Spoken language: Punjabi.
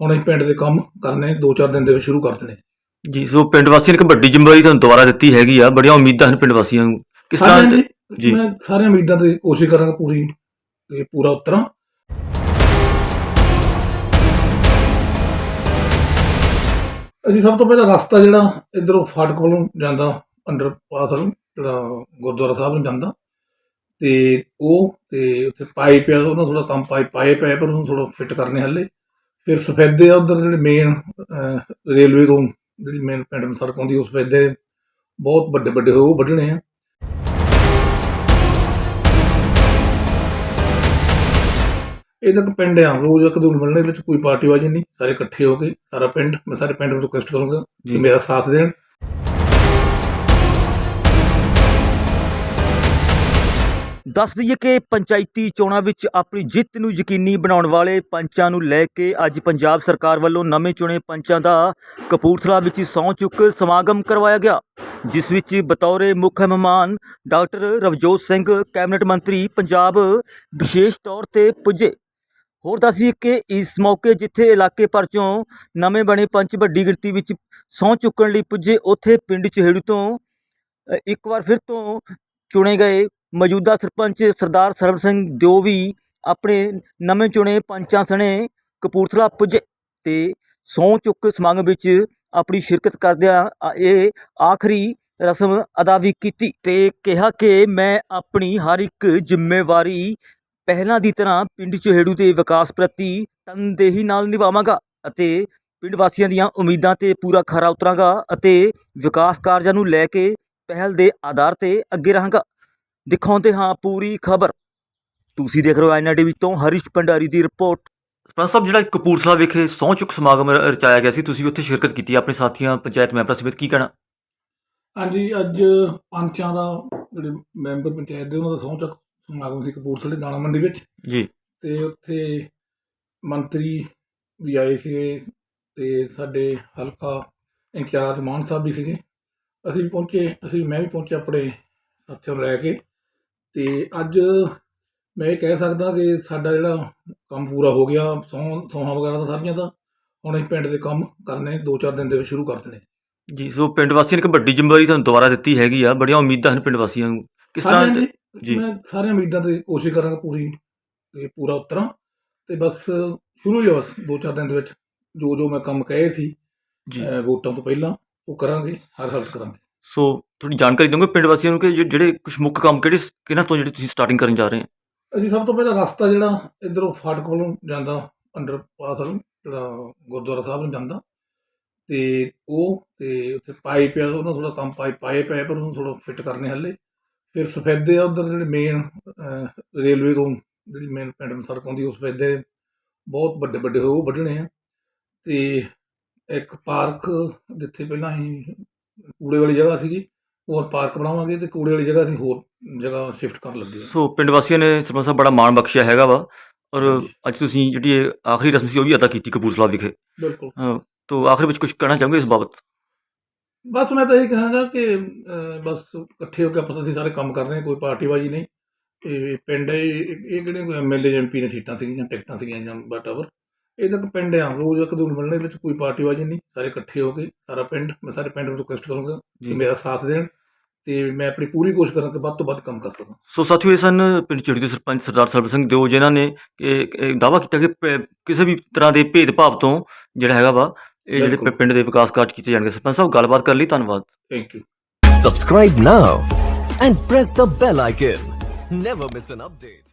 ਹੁਣ ਅਸੀਂ ਪਿੰਡ ਦੇ ਕੰਮ ਕਰਨੇ 2-4 ਦਿਨ ਦੇ ਵਿੱਚ ਸ਼ੁਰੂ ਕਰ ਦੇਣੇ। ਜੀ ਸੋ ਪਿੰਡ ਵਾਸੀਆਂ ਨੇ ਇੱਕ ਵੱਡੀ ਜ਼ਿੰਮੇਵਾਰੀ ਤੁਹਾਨੂੰ ਦੁਬਾਰਾ ਦਿੱਤੀ ਹੈਗੀ ਆ। ਬੜੀਆਂ ਉਮੀਦਾਂ ਹਨ ਪਿੰਡ ਵਾਸੀਆਂ ਨੂੰ। ਕਿਸ ਤਰ੍ਹਾਂ ਜੀ। ਮੈਂ ਸਾਰੀਆਂ ਉਮੀਦਾਂ ਤੇ ਕੋਸ਼ਿਸ਼ ਕਰਾਂਗਾ ਪੂਰੀ ਤੇ ਪੂਰਾ ਉਤਰਾਂ। ਅਸੀਂ ਸਭ ਤੋਂ ਪਹਿਲਾਂ ਰਸਤਾ ਜਿਹੜਾ ਇਧਰੋਂ ਫਾਟਕ ਵੱਲੋਂ ਜਾਂਦਾ ਅੰਡਰ ਪਾਸ ਵੱਲੋਂ ਜਿਹੜਾ ਗੁਰਦੁਆਰਾ ਸਾਹਿਬ ਨੂੰ ਜਾਂਦਾ। ਤੇ ਉਹ ਤੇ ਉੱਥੇ ਪਾਈਪ ਆ ਉਹਨਾਂ ਥੋੜਾ ਕੰਮ ਪਾਈਪ ਪਏ ਪਰ ਉਹਨੂੰ ਥੋੜਾ ਫਿੱਟ ਕਰਨੇ ਹੱਲੇ। ਫਿਰ ਸਫੈਦੇ ਉਧਰ ਜਿਹੜੇ ਮੇਨ ਰੇਲਵੇ ਤੋਂ ਜਿਹੜੀ ਮੇਨ ਪਿੰਡ ਨੂੰ ਸੜਕ ਆਉਂਦੀ ਉਸ ਸਫੈਦੇ ਬਹੁਤ ਵੱਡੇ ਵੱਡੇ ਉਹ ਵੱਢਣੇ ਆ। ਇਹ ਤੱਕ ਪਿੰਡ ਆ ਰੋਜ਼ ਇੱਕ ਦੂਰ ਮਿਲਣੇ ਵਿੱਚ ਕੋਈ ਪਾਰਟੀਬਾਜ਼ੀ ਨਹੀਂ ਸਾਰੇ ਇਕੱਠੇ ਹੋ ਕੇ ਸਾਰਾ ਪਿੰਡ ਮੈਂ ਸਾਰੇ ਪਿੰਡ ਨੂੰ ਰਿਕੁਐਸਟ ਕਰੂੰਗਾ ਕਿ ਜੀ। ਮੇਰਾ ਸਾਥ ਦੇਣ। ਦੱਸ ਦਈਏ ਕਿ ਪੰਚਾਇਤੀ ਚੋਣਾਂ ਵਿੱਚ ਆਪਣੀ ਜਿੱਤ ਨੂੰ ਯਕੀਨੀ ਬਣਾਉਣ ਵਾਲੇ ਪੰਚਾਂ ਨੂੰ ਲੈ ਕੇ ਅੱਜ ਪੰਜਾਬ ਸਰਕਾਰ ਵੱਲੋਂ ਨਵੇਂ ਚੁਣੇ ਪੰਚਾਂ ਦਾ ਕਪੂਰਥਲਾ ਵਿੱਚ ਸਹੁੰ ਚੁੱਕ ਸਮਾਗਮ ਕਰਵਾਇਆ ਗਿਆ, ਜਿਸ ਵਿੱਚ ਬਤੌਰੇ ਮੁੱਖ ਮਹਿਮਾਨ ਡਾਕਟਰ ਰਵਜੋਤ ਸਿੰਘ, ਕੈਬਨਿਟ ਮੰਤਰੀ ਪੰਜਾਬ ਵਿਸ਼ੇਸ਼ ਤੌਰ ਤੇ ਪੁੱਜੇ। ਹੋਰ ਦੱਸੀਏ ਕਿ ਇਸ ਮੌਕੇ ਜਿੱਥੇ ਇਲਾਕੇ ਭਰ ਚੋਂ ਨਵੇਂ ਬਣੇ ਪੰਚ ਵੱਡੀ ਗਿਣਤੀ ਵਿੱਚ ਸਹੁੰ ਚੁੱਕਣ ਲਈ ਪੁੱਜੇ, ਉੱਥੇ ਪਿੰਡ ਚਹੇੜੂ ਤੋਂ ਇੱਕ ਵਾਰ ਫਿਰ ਤੋਂ ਚੁਣੇ ਗਏ ਮੌਜੂਦਾ ਸਰਪੰਚ ਸਰਦਾਰ ਸਰਬ ਸਿੰਘ ਦਿਓ ਵੀ ਆਪਣੇ ਨਵੇਂ ਚੁਣੇ ਪੰਚਾਂ ਸਣੇ ਕਪੂਰਥਲਾ ਪੁੱਜੇ ਤੇ ਸਹੁੰ ਚੁੱਕ ਸਮਾਗਮ ਵਿੱਚ ਆਪਣੀ ਸ਼ਿਰਕਤ ਕਰਦਿਆਂ ਇਹ ਆਖਰੀ ਰਸਮ ਅਦਾ ਵੀ ਕੀਤੀ ਤੇ ਕਿਹਾ ਕਿ ਮੈਂ ਆਪਣੀ ਹਰ ਇੱਕ ਜ਼ਿੰਮੇਵਾਰੀ ਪਹਿਲਾਂ ਦੀ ਤਰ੍ਹਾਂ ਪਿੰਡ ਚਹੇੜੂ ਦੇ ਵਿਕਾਸ ਪ੍ਰਤੀ ਤਨਦੇਹੀ ਨਾਲ ਨਿਭਾਵਾਂਗਾ ਅਤੇ ਪਿੰਡ ਵਾਸੀਆਂ ਦੀਆਂ ਉਮੀਦਾਂ ਤੇ ਪੂਰਾ ਖਰਾ ਉਤਰਾਂਗਾ ਅਤੇ ਵਿਕਾਸ ਕਾਰਜਾਂ ਨੂੰ ਲੈ ਕੇ ਪਹਿਲ ਦੇ ਆਧਾਰ ਤੇ ਅੱਗੇ ਰਹਾਂਗਾ। ਦਿਖਾਉਂਦੇ ਹਾਂ ਪੂਰੀ ਖਬਰ। ਤੁਸੀਂ ਦੇਖ ਰਹੇ ਹੋ ਆਈਨਾ ਟੀਵੀ ਤੋਂ ਹਰੀਸ਼ ਭੰਡਾਰੀ ਦੀ ਰਿਪੋਰਟ। ਸਰਪੰਚ ਸਾਹਿਬ ਜਿਹੜਾ ਕਪੂਰਥਲਾ ਵਿਖੇ ਸਹੁੰ ਚੁੱਕ ਸਮਾਗਮ ਰਚਾਇਆ ਗਿਆ ਸੀ ਤੁਸੀਂ ਉੱਥੇ ਸ਼ਿਰਕਤ ਕੀਤੀ ਆਪਣੇ ਸਾਥੀਆਂ ਪੰਚਾਇਤ ਮੈਂਬਰਾਂ ਸਮੇਤ ਕੀ ਕਹਿਣਾ? ਹਾਂਜੀ ਅੱਜ ਪੰਚਾਂ ਦਾ ਜਿਹੜੇ ਮੈਂਬਰ ਪੰਚਾਇਤ ਦੇ ਉਹਨਾਂ ਦਾ ਸਹੁੰ ਚੱਕ ਸਮਾਗਮ ਸੀ ਕਪੂਰਥਲੇ ਦਾਣਾ ਮੰਡੀ ਵਿੱਚ। ਜੀ। ਤੇ ਉੱਥੇ ਮੰਤਰੀ ਵੀ ਆਏ ਸੀਗੇ ਤੇ ਸਾਡੇ ਹਲਕਾ ਇੰਚਾਰਜ ਮਾਨ ਸਾਹਿਬ ਵੀ ਸੀਗੇ। ਅਸੀਂ ਵੀ ਪਹੁੰਚੇ ਅਸੀਂ ਮੈਂ ਵੀ ਪਹੁੰਚਿਆ ਆਪਣੇ ਸਾਥੀਆਂ ਨੂੰ ਲੈ ਕੇ। ਤੇ ਅੱਜ ਮੈਂ ਇਹ ਕਹਿ ਸਕਦਾ ਕਿ ਸਾਡਾ ਜਿਹੜਾ ਕੰਮ ਪੂਰਾ ਹੋ ਗਿਆ ਸਹੁੰ ਸੌਹਾਂ ਵਗੈਰਾ ਦਾ ਸਾਰੀਆਂ ਦਾ ਹੁਣ ਅਸੀਂ ਪਿੰਡ ਦੇ ਕੰਮ ਕਰਨੇ 2-4 ਦਿਨ ਦੇ ਵਿੱਚ ਸ਼ੁਰੂ ਕਰ ਦੇਣੇ। ਜੀ ਸੋ ਪਿੰਡ ਵਾਸੀਆਂ ਨੇ ਇੱਕ ਵੱਡੀ ਜ਼ਿੰਮੇਵਾਰੀ ਤੁਹਾਨੂੰ ਦੁਬਾਰਾ ਦਿੱਤੀ ਹੈਗੀ ਆ ਬੜੀਆਂ ਉਮੀਦਾਂ ਹਨ ਪਿੰਡ ਵਾਸੀਆਂ ਨੂੰ। ਕਿਸ ਤਰ੍ਹਾਂ ਜੀ। ਮੈਂ ਸਾਰੀਆਂ ਉਮੀਦਾਂ ਤੇ ਕੋਸ਼ਿਸ਼ ਕਰਾਂਗਾ ਪੂਰੀ ਤੇ ਪੂਰਾ ਉਤਰਾਂ। ਤੇ ਬਸ ਸ਼ੁਰੂ ਹੀ ਆ ਬਸ ਦੋ ਚਾਰ ਦਿਨ ਦੇ ਵਿੱਚ ਜੋ ਜੋ ਮੈਂ ਕੰਮ ਕਹੇ ਸੀ ਜੀ। ਅਹ ਵੋਟਾਂ ਤੋਂ ਪਹਿਲਾਂ ਉਹ ਕਰਾਂਗੇ ਹਰ ਹਾਲਤ ਕਰਾਂਗੇ। ਸੋ ਥੋੜੀ ਜਾਣਕਾਰੀ ਦਿਓਗੇ ਪਿੰਡ ਵਾਸੀਆਂ ਨੂੰ ਕਿ ਜਿ- ਜਿਹੜੇ ਕੁਝ ਮੁੱਖ ਕੰਮ ਕਿਹੜੇ ਕਿਹਨਾਂ ਤੋਂ ਜਿਹੜੇ ਤੁਸੀਂ ਸਟਾਰਟਿੰਗ ਕਰਨ ਜਾ ਰਹੇ ਹੋ? ਅਸੀਂ ਸਭ ਤੋਂ ਪਹਿਲਾਂ ਰਸਤਾ ਜਿਹੜਾ, ਇਧਰੋਂ ਫਾਟਕ ਵੱਲੋਂ ਜਾਂਦਾ, ਅੰਡਰ ਪਾਸ ਵੱਲੋਂ, ਜਿਹੜਾ ਗੁਰਦੁਆਰਾ ਸਾਹਿਬ ਨੂੰ ਜਾਂਦਾ। ਤੇ ਉਹ, ਤੇ ਉੱਥੇ ਪਾਈਪ ਆ ਉਹਨਾਂ ਥੋੜਾ ਕੰਮ ਪਾਈਪ ਪਾਏ ਪਏ ਪਰ ਉਹਨੂੰ ਥੋੜਾ ਫਿੱਟ ਕਰਨੇ ਹੱਲੇ। ਫਿਰ ਸਫੈਦੇ ਆ, ਉਧਰ ਜਿਹੜੇ ਮੇਨ ਰੇਲਵੇ ਤੋਂ ਜਿਹੜੀ ਮੇਨ ਪਿੰਡ ਨੂੰ ਸੜਕ ਆਉਂਦੀ ਉਸ ਸਫੈਦੇ ਬਹੁਤ ਵੱਡੇ ਵੱਡੇ ਹੋਏ, ਉਹ ਵੱਢਣੇ ਆ। ਤੇ ਇੱਕ ਪਾਰਕ ਜਿੱਥੇ ਪਹਿਲਾਂ ਅਸੀਂ ਕੂੜੇ ਵਾਲੀ ਜਗ੍ਹਾ ਸੀਗੀ ਹੋਰ ਪਾਰਕ ਬਣਾਵਾਂਗੇ ਤੇ ਕੂੜੇ ਵਾਲੀ ਜਗ੍ਹਾ ਅਸੀਂ ਹੋਰ ਜਗ੍ਹਾ ਸ਼ਿਫਟ ਕਰਨ ਲੱਗੇ ਹਾਂ। ਸੋ ਪਿੰਡ ਵਾਸੀਆਂ ਨੇ ਸਰਪੰਚ ਸਾਹਿਬ ਬੜਾ ਮਾਣ ਬਖਸ਼ਿਆ ਹੈਗਾ ਵਾ ਔਰ। ਅੱਜ ਤੁਸੀਂ ਜਿਹੜੀ ਇਹ ਆਖਰੀ ਰਸਮ ਸੀ ਉਹ ਵੀ ਅਦਾ ਕੀਤੀ ਕਪੂਰਥਲਾ ਵਿਖੇ। ਬਿਲਕੁਲ। ਅ, ਤੋ ਆਖਰ ਵਿੱਚ ਕੁਝ ਕਹਿਣਾ ਚਾਹੋਗੇ ਇਸ ਬਾਬਤ? ਬਸ ਮੈਂ ਤਾਂ ਇਹ ਕਹਾਂਗਾ ਕਿ ਅਹ, ਬਸ ਇਕੱਠੇ ਹੋ ਕੇ ਆਪਾਂ ਅਸੀਂ ਸਾਰੇ ਕੰਮ ਕਰ ਰਹੇ ਹਾਂ ਕੋਈ ਪਾਰਟੀਬਾਜ਼ੀ ਨਹੀਂ। ਇਹ ਪਿੰਡ ਇਹ ਇਹ ਕਿਹੜੇ ਕੋਈ ਐਮਐਲਏ ਐਮਪੀ ਨੇ ਸੀਟਾਂ ਸੀਗੀਆਂ ਟਿਕਟਾਂ ਸੀਗੀਆਂ ਜਾਂ ਵਟਐਵਰ ਇਹ ਤੱਕ ਪਿੰਡ ਆ ਰੋਜ਼ ਇੱਕ ਦੂਰ ਮਿਲਣੇ ਵਿੱਚ ਕੋਈ ਪਾਰਟੀਬਾਜ਼ੀ ਨਹੀਂ ਸਾਰੇ ਇਕੱਠੇ ਹੋ ਕੇ ਸਾਰਾ ਪਿੰਡ ਮੈਂ ਸਾਰੇ ਪਿੰਡ ਨੂੰ ਰਿਕੁਐਸਟ ਕਰੂੰਗਾ ਕਿ ਜੀ। ਮੇਰਾ ਸਾਥ ਦੇਣ ਤੇ ਮੈਂ ਆਪਣੀ ਪੂਰੀ ਕੋਸ਼ਿਸ਼ ਕਰਾਂ ਕਿ ਵੱਧ ਤੋਂ ਵੱਧ ਕੰਮ ਕਰ ਸਕਾਂ ਸੋ ਸਾਥੀਓ ਇਹ ਸਨ ਪਿੰਡ ਚਿੜੀ ਦੇ ਸਰਪੰਚ ਸਰਦਾਰ ਸਰਬ ਸਿੰਘ ਦਿਓ ਜਿਨ੍ਹਾਂ ਨੇ ਕਿ ਦਾਵਾ ਕੀਤਾ ਕਿ ਕਿਸੇ ਵੀ ਤਰ੍ਹਾਂ ਦੇ ਭੇਦਭਾਵ ਤੋਂ ਜਿਹੜਾ ਹੈਗਾ ਵਾ ਇਹ ਜਿਹੜੇ ਪਿੰਡ ਦੇ ਵਿਕਾਸ ਕਾਰਜ ਕੀਤੇ ਜਾਣਗੇ ਸਰਪੰਚ ਸਾਹਿਬ ਗੱਲਬਾਤ ਕਰਨ ਲਈ ਧੰਨਵਾਦ thank you Subscribe now and press the bell icon. Never miss an update.